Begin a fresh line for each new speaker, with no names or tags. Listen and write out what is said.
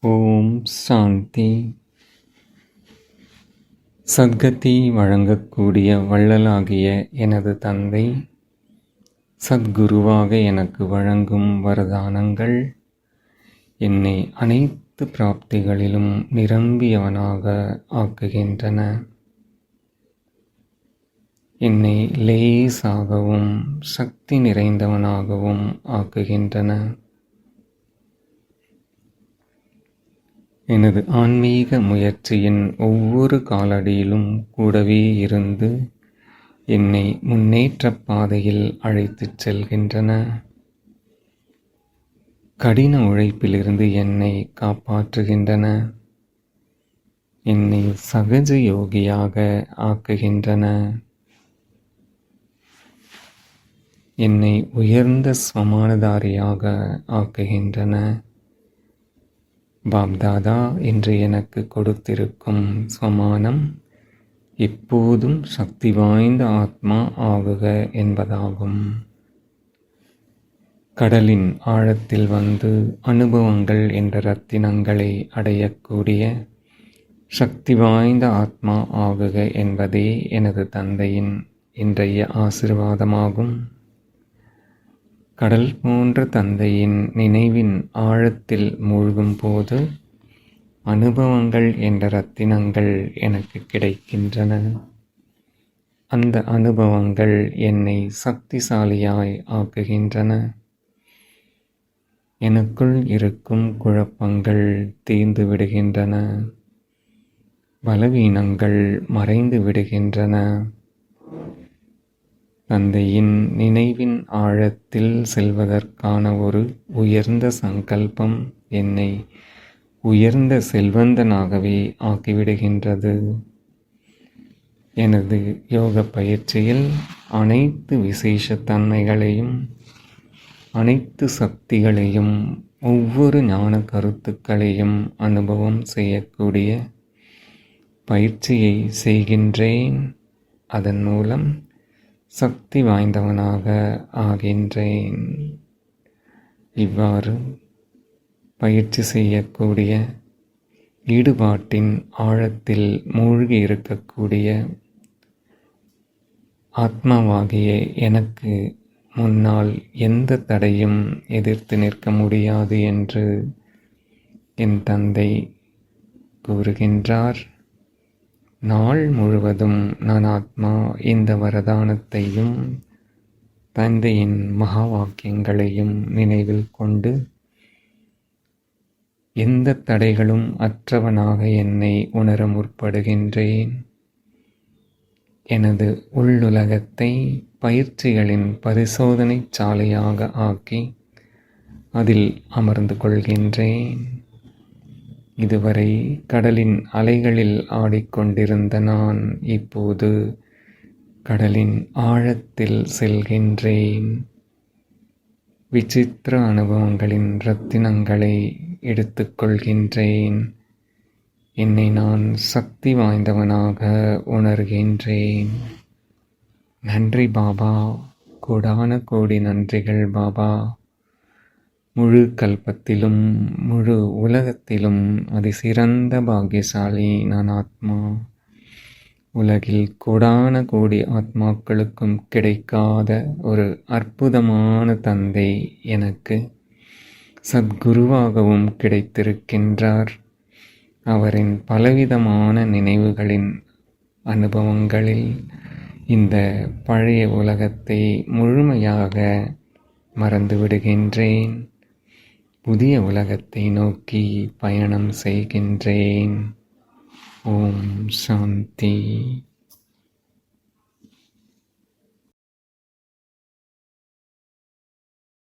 ஓம் சாந்தி. சத்கதி வழங்கக்கூடிய வள்ளலாகிய எனது தந்தை சத்குருவாக எனக்கு வழங்கும் வரதானங்கள் என்னை அனைத்து பிராப்திகளிலும் நிரம்பியவனாக ஆக்குகின்றன. என்னை லேசாகவும் சக்தி நிறைந்தவனாகவும் ஆக்குகின்றன. எனது ஆன்மீக முயற்சியின் ஒவ்வொரு காலடியிலும் கூடவே இருந்து என்னை முன்னேற்றப் பாதையில் அழைத்துச் செல்கின்றன. கடின உழைப்பிலிருந்து என்னை காப்பாற்றுகின்றன. என்னை சகஜ யோகியாக ஆக்குகின்றன. என்னை உயர்ந்த ஸ்வமானதாரியாக ஆக்குகின்றன. பாப்தாதா என்று எனக்கு கொடுத்திருக்கும் சமானம் எப்போதும் சக்தி வாய்ந்த ஆத்மா ஆகுக என்பதாகும். கடலின் ஆழத்தில் வந்து அனுபவங்கள் என்ற ரத்தினங்களை அடையக்கூடிய சக்தி வாய்ந்த ஆத்மா ஆகுக என்பதே எனது தந்தையின் இன்றைய ஆசிர்வாதமாகும். கடல் போன்ற தந்தையின் நினைவின் ஆழத்தில் மூழ்கும் போது அனுபவங்கள் என்ற ரத்தினங்கள் எனக்கு கிடைக்கின்றன. அந்த அனுபவங்கள் என்னை சக்திசாலியாய் ஆக்குகின்றன. எனக்குள் இருக்கும் குழப்பங்கள் தீர்ந்து விடுகின்றன. பலவீனங்கள் மறைந்து விடுகின்றன. தந்தையின் நினைவின் ஆழத்தில் செல்வதற்கான ஒரு உயர்ந்த சங்கல்பம் என்னை உயர்ந்த செல்வந்தனாகவே ஆக்கிவிடுகின்றது. எனது யோக பயிற்சியில் அனைத்து விசேஷ தன்மைகளையும் அனைத்து சக்திகளையும் ஒவ்வொரு ஞான கருத்துக்களையும் அனுபவம் செய்யக்கூடிய பயிற்சியை செய்கின்றேன். அதன் மூலம் சக்தி வாய்ந்தவனாக ஆகின்றேன். இவ்வாறு பயிற்சி செய்யக்கூடிய ஈடுபாட்டின் ஆழத்தில் மூழ்கி இருக்கக்கூடிய ஆத்மாவாகிய எனக்கு முன்னால் எந்த தடையும் எதிர்த்து நிற்க முடியாது என்று என் தந்தை கூறுகின்றார். நாள் முழுவதும் நான் ஆத்மா இந்த வரதானத்தையும் தந்தையின் மகா வாக்கியங்களையும் நினைவில் கொண்டு எந்த தடைகளும் அற்றவனாக என்னை உணர முற்படுகின்றேன். எனது உள்ளுலகத்தை பயிற்சிகளின் பரிசோதனை சாலையாக ஆக்கி அதில் அமர்ந்து கொள்கின்றேன். இதுவரை கடலின் அலைகளில் ஆடிக்கொண்டிருந்த நான் இப்போது கடலின் ஆழத்தில் செல்கின்றேன். விசித்திர அனுபவங்களின் ரத்தினங்களை எடுத்துக்கொள்கின்றேன். என்னை நான் சக்தி வாய்ந்தவனாக உணர்கின்றேன். நன்றி பாபா. கோடான கோடி நன்றிகள் பாபா. முழு கல்பத்திலும் முழு உலகத்திலும் அதிசிறந்த பாக்கியசாலி நான் ஆத்மா. உலகில் கோடான கோடி ஆத்மாக்களுக்கும் கிடைக்காத ஒரு அற்புதமான தந்தை எனக்கு சத்குருவாகவும் கிடைத்திருக்கின்றார். அவரின் பலவிதமான நினைவுகளின் அனுபவங்களில் இந்த பழைய உலகத்தை முழுமையாக மறந்துவிடுகின்றேன். புதிய உலகத்தை நோக்கி பயணம் செய்கின்றேன். ஓம் சாந்தி.